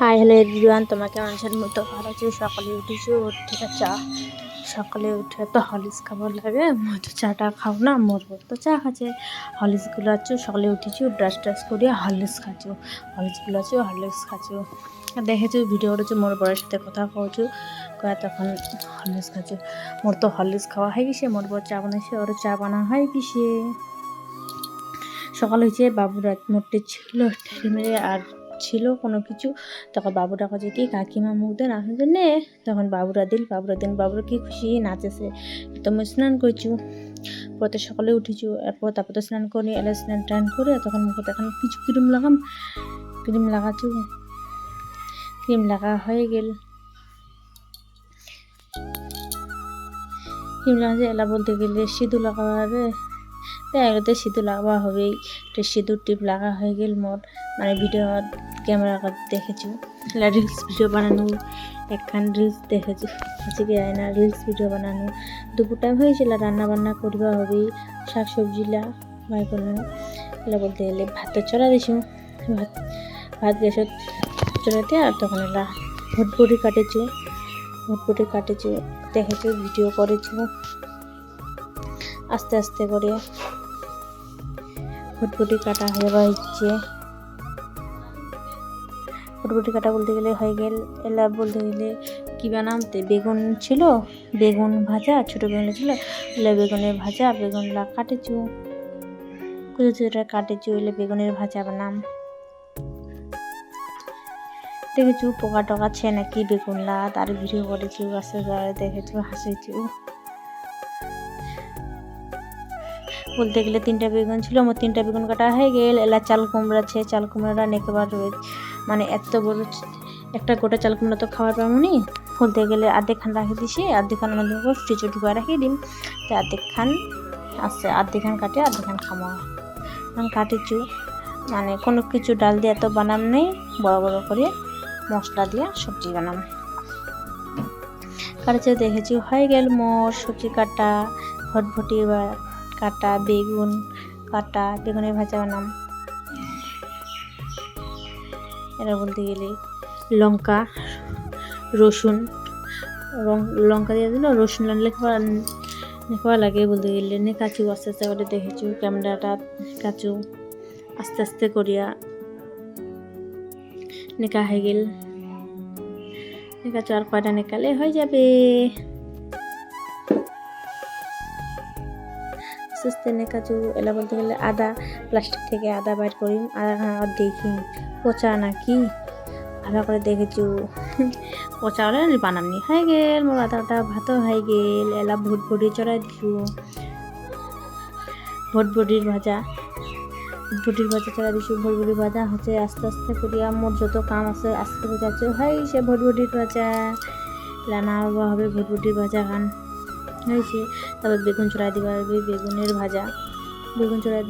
Hi hello everyone তোমাকে মানুষের মতো ভালো আছে। সকালে উঠেছি, উঠে চা। সকালে উঠে তো হলিক্স খাবার লাগে। মই তো চাটা খাও না, মোর বউ তো চা খাচ্ছে। হলিক্সগুলো আছে, সকালে উঠেছি, ব্রাশ ট্রাশ করিয়া হলিক্স খাচ্ছো। হলিক্সগুলো আছে, হলিক্স খাচ্ছো। দেখেছ ভিডিও করেছ, মোর বড়ের সাথে কথা কওছো। কয়া তখন হলিক্স খাচ্ছো। মোর তো হলিক্স খাওয়া হয় গেছে, মোর বড় চা বানাইছে, ওর চা বানা হয় গেছে। সকাল হয়েছে বাবুরা মোটে ছিল ঠেলে মেরে আর ছিল কোনো কিছু। তখন বাবুরা কাছে কি কাকিমা মুখ দেন যে নে। তখন বাবুরা দিল, বাবুরা দিন বাবুরা কি খুশি, নাচেছে। তো মুই স্নান করছু। পরে সকালে উঠিছু। এরপর তারপর তো স্নান করি, এলে স্নান টান করে তখন মুখে এখন কিছু ক্রিম লাগাম। ক্রিম লাগাছু ক্রিম লাগা হয়ে গেল। ক্রিম লাগা এলা বলতে গেলে সিঁদুর লাগাবা। হবে এগুলোতে সিঁদুর লাগাবা হবেই। তো সিঁদুর টিপ লাগা হয়ে গেল মোট। মানে ভিডিও ক্যামেরা দেখেছি? রিলস ভিডিও বানানো, একখান রিলস দেখেছি? হচ্ছে কি না রিলস ভিডিও বানানো? দুপুর টাইম হয়েছিল রান্না বান্না করবা হবেই। শাক সবজিলা বাই করলাম এলা বলতে গেলে ভাত তো চড়া দিছি। ভাত ভাত গ্যাসত চড়াতে আর তখন এলা ভটভটি কাটেছি। ভটভটি কাটেছি, দেখেছি ভিডিও করেছি। আস্তে আস্তে করে ফুটফুটি কাটা হয়ে হচ্ছে ফুটফুটি কাটা বলতে গেলে হয়ে গেল, এলা বলতে গেলে কী বানামতে বেগুন ছিল, বেগুন ভাজা, ছোটো বেগুন ছিল, এলে বেগুনের ভাজা, বেগুনলা কাটেছু কুচু কুচুটা কাটেছু এলে বেগুনের ভাজা বানাম। দেখেছু পোকা টোকা ছে নাকি বেগুনলা, তার ভিডিও করেছি আস্তে দেখেছু হাসেছু বলতে গেলে তিনটা বেগুন ছিল, আমার তিনটা বেগুন কাটা হয়ে গেল। এলা চাল কুমড়া আছে, চাল কুমড়াটা নেকেবার রয়েছে মানে এত বড় একটা গোটা চাল কুমড়া তো খাওয়ার পাবনি বলতে গেলে আর্ধেক খান রাখি দিছি, আর্ধেক খান মধ্যে ফ্রিজে ঢুকা রাখি দিম। তো আর্ধেক খান আছে, আর্ধেক খান কাটে, আর্ধেক খান খামা। কাটিছু। মানে কোনো কিছু ডাল দিয়ে এত বানাম নেই, বড় বড় করে মশলা দিয়ে সবজি বানাম। কাটছে, দেখেছি, হয়ে গেল মোর সবজি কাটা। ভটভটি বা কাটা, বেগুন কাটা, বেগুনের ভাজা বানাম। এরা বলতে গেলে লঙ্কা, রসুন লঙ্কা দিয়ে দিল রসুন খাওয়া লাগে বলতে গেলে। নে কাচু, আস্তে আস্তে করে দেখেছু ক্যামেরাটা, কাচু আস্তে আস্তে করিয়া। নেকা হয়ে গেল। নেকাচু আর কয়টা নেকালে হয়ে যাবে। আস্তে নেকাচু এলা বলতে গেলে আদা প্লাস্টিক থেকে আদা বাইর করি, আদা দেখি। পচা নাকি ভালো করে দেখেছু? পচা হলে বানামনি হয়ে গেল, মোর আদাটা ভাতও হয়ে গেল, এলা ভুট ভুটি চড়াই দিছু। ভটভটির ভাজা ভুটির ভাজা চড়া দিছু ভটভটি ভাজা হচ্ছে আস্তে আস্তে করিয়া মোর যত কাম আছে আস্তে করে যাচ্ছে হয় সে ভটভটির ভাজা। রান্না হবে ভটভটির ভাজা খান। হয়েছে। তারপর বেগুন চড়াই দিবা বেগুনের ভাজা। বেগুন হবে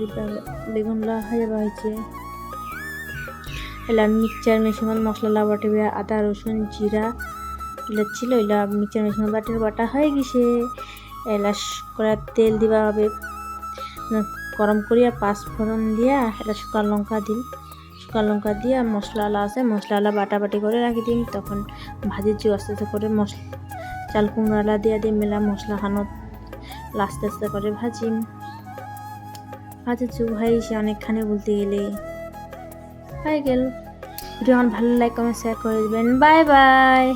বেগুনলা হয়ে যাওয়া হয়েছে। এলা মিক্সচার মেশিন মশলা বাটিবে আদা, রসুন, জিরা এলা ছিল এলা মিক্সচার মেশিন বাটির, বাটা হয়ে গেছে। এলা করে তেল দিবা হবে। গরম করিয়া পাঁচফোড়ন দিয়া এটা শুকান লঙ্কা দিন শুকান লঙ্কা দিয়া মশলালা আছে, মশলালা বাটা বাটি করে রাখি দিন তখন ভাজিছি আস্তে আস্তে করে মশলা চাল কুমড়ালা দিয়া দিয়ে মেলা মশলা খানত আস্তে আস্তে করে ভাজিম। ভাই, সে অনেকখানি বলতে গেলে। হয়ে গেল। ভিডিও আমার ভালো লাগে কমেন্ট শেয়ার করে দেবেন। Bye bye